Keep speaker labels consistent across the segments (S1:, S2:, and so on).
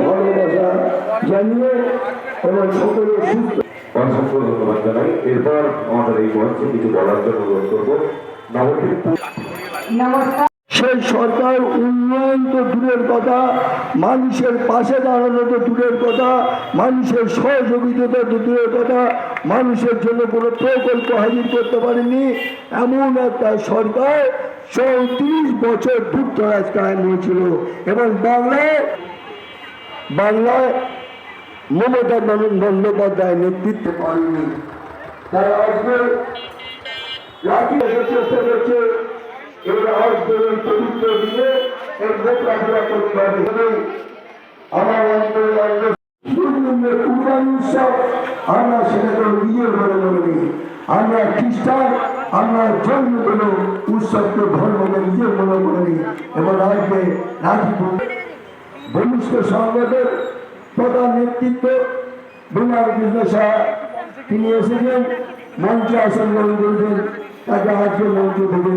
S1: ভালোবাসা জানিয়ে এবং সকলে সুস্থ
S2: অসংখ্য ধন্যবাদ জানাই। এরপর আমাদের এই মঞ্চে কিছু বলার জন্য অনুরোধ করব।
S3: নমস্কার।
S1: সেই সরকার উন্নয়ন তো দূরের কথা মানুষের পাশে দাঁড়ানো তো দূরের কথা মানুষের সহযোগিতা তো দূরের কথা মানুষের জন্য কোনো প্রকল্প হাজির করতে পারেনি। এমন একটা সরকার চৌত্রিশ বছর যুক্তরাজ কায়েম হয়েছিল এবং বাংলায় বাংলায় মমতা বন্দ- বন্দ্যোপাধ্যায় নেতৃত্বে পারেনি তারা আজকের পবিত্র আমার আমরা খ্রিস্টান আমরা জন্ম কোনো উৎসবকে ধর্মকে নিজের মনে করে নিই। এবং আজকে রাজীপুর ঘনিষ্ঠ সংগঠনের প্রধান নেতৃত্ব বিমান কৃষ্ণ শাহ। তিনি এসেছেন মঞ্চে আসন গ্রহণ করেছেন। তাকে আজকে মঞ্চ থেকে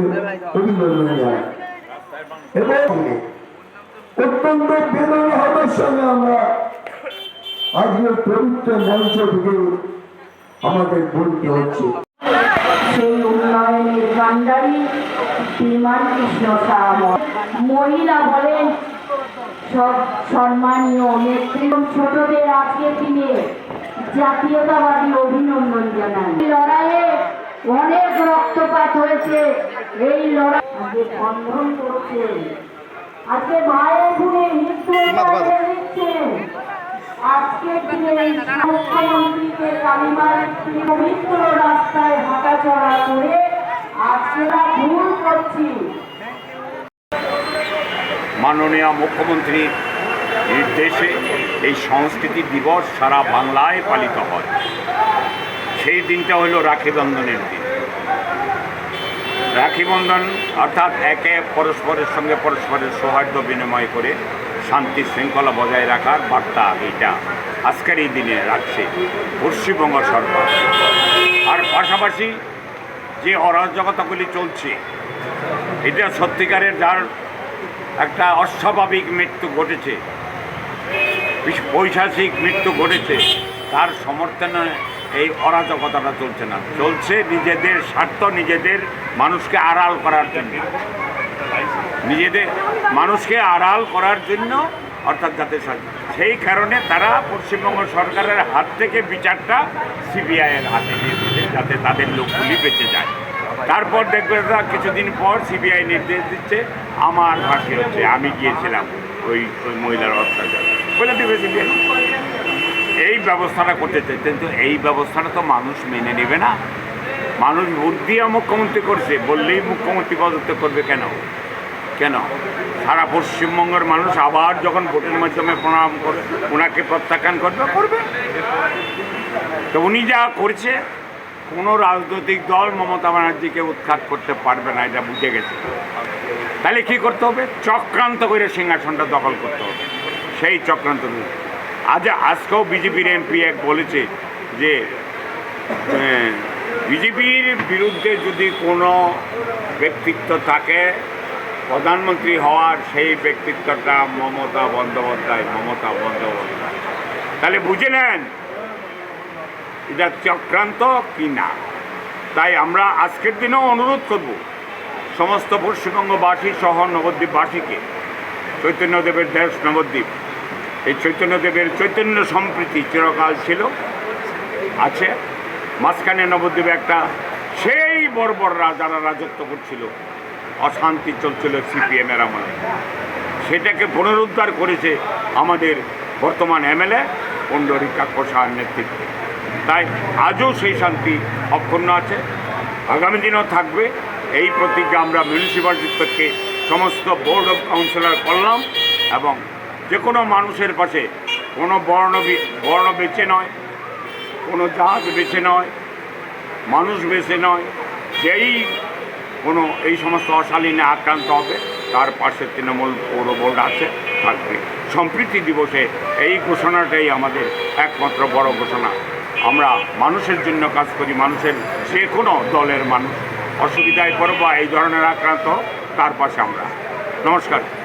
S1: অভিনন্দন এবং অত্যন্ত বেদনাহতের সঙ্গে আমরা আজকের পবিত্র মঞ্চ থেকে আমাদের বলতে হচ্ছে।
S3: সেই উন্নয়নের কান্ডারি বিমান কৃষ্ণ সাহামত মহিলা বলেন সব সম্মানীয় নেত্রী ছোটদের আজকের দিনে জাতীয়তাবাদী অভিনন্দন জানান। লড়াইয়ে অনেক রক্তপাত হয়েছে। এই লড়াই আজকে বন্ধন করছে। আজকে ভাইয়ের গুণে মৃত্যু দিচ্ছে
S4: মাননীয় মুখ্যমন্ত্রীর নির্দেশে এই সংস্কৃতি দিবস সারা বাংলায় পালিত হয়। সেই দিনটা হলো রাখি বন্ধনের দিন। রাখি বন্ধন অর্থাৎ একে পরস্পরের সঙ্গে পরস্পরের সৌহার্দ্য বিনিময় করে শান্তি শৃঙ্খলা বজায় রাখার বার্তা এটা আজকের এই দিনে রাখছে। পশ্চিমবঙ্গ সরকার। আর পাশাপাশি যে অরাজকতাগুলি চলছে, এটা সত্যিকারের যার একটা অস্বাভাবিক মৃত্যু ঘটেছে, বিশ- পৈশাচিক মৃত্যু ঘটেছে, তার সমর্থনে এই অরাজকতাটা চলছে না। চলছে নিজেদের স্বার্থ, নিজেদের মানুষকে আড়াল করার জন্য। নিজেদের মানুষকে আড়াল করার জন্য, অর্থাৎ যাতে সেই কারণে তারা পশ্চিমবঙ্গ সরকারের হাত থেকে বিচারটা সিবিআইয়ের হাতে দিয়ে যাতে তাদের লোকগুলি বেঁচে যায়। তারপর দেখবে কিছুদিন পর সিবিআই নির্দেশ দিচ্ছে, আমার ফাঁসি হচ্ছে, আমি গিয়েছিলাম ওই ওই মহিলার অত্যাচার। বলে দিবে সিবিআই। এই ব্যবস্থাটা করতে চাই কিন্তু এই ব্যবস্থাটা তো মানুষ মেনে নেবে না। মানুষ ভোট দিয়ে মুখ্যমন্ত্রী করছে, বললেই মুখ্যমন্ত্রী পদত্যাগ করবে কেন? কেন? সারা পশ্চিমবঙ্গের মানুষ আবার যখন ভোটের মাধ্যমে প্রণাম করবে ওনাকে প্রত্যাখ্যান করবে করবে। তো উনি যা করছে, কোনো রাজনৈতিক দল মমতা ব্যানার্জিকে উৎখাত করতে পারবে না, এটা বুঝে গেছে। তাহলে কী করতে হবে? চক্রান্ত করে সিংহাসনটা দখল করতে হবে। সেই চক্রান্ত। আজ আজকেও বিজেপির এমপি এক বলেছে যে বিজেপির বিরুদ্ধে যদি কোনো ব্যক্তিত্ব থাকে, প্রধানমন্ত্রী হওয়ার সেই ব্যক্তিত্বটা মমতা বন্দ্যোপাধ্যায় মমতা বন্দ্যোপাধ্যায়। তাহলে বুঝে নেন, এটা চক্রান্ত কি না? তাই আমরা আজকের দিনেও অনুরোধ করব সমস্ত পশ্চিমবঙ্গবাসী সহ নবদ্বীপবাসীকে, চৈতন্যদেবের দেশ নবদ্বীপ, এই চৈতন্যদেবের চৈতন্য সম্প্রীতি চিরকাল ছিল, আছে। মাঝখানে নবদ্বীপে একটা সেই বর্বররা যারা রাজত্ব করছিল। অশান্তি চলছিল সিপিএমের আমলে। সেটাকে পুনরুদ্ধার করেছে আমাদের বর্তমান এমএলএ পণ্ডরিকা কোষার নেতৃত্বে। তাই আজও সেই শান্তি অক্ষুণ্ণ আছে। আগামী দিনও থাকবে। এই প্রতিজ্ঞা আমরা মিউনিসিপ্যালিটির থেকে সমস্ত বোর্ড অফ কাউন্সিলর করলাম এবং যে কোনো মানুষের পাশে কোনো বর্ণ বর্ণ বেছে নয়। কোনো জাত বেছে নয়, মানুষ বেছে নয়, যেই কোনো এই সমস্ত অশালীনে আক্রান্ত হবে, তার পাশে তৃণমূল পৌর বোর্ড আছে, থাকবে। সম্প্রীতি দিবসে এই ঘোষণাটাই আমাদের একমাত্র বড় ঘোষণা। আমরা মানুষের জন্য কাজ করি, মানুষের যে কোনো দলের মানুষ। অসুবিধায় পড়ো বা এই ধরনের আক্রান্ত, তার পাশে আমরা। নমস্কার।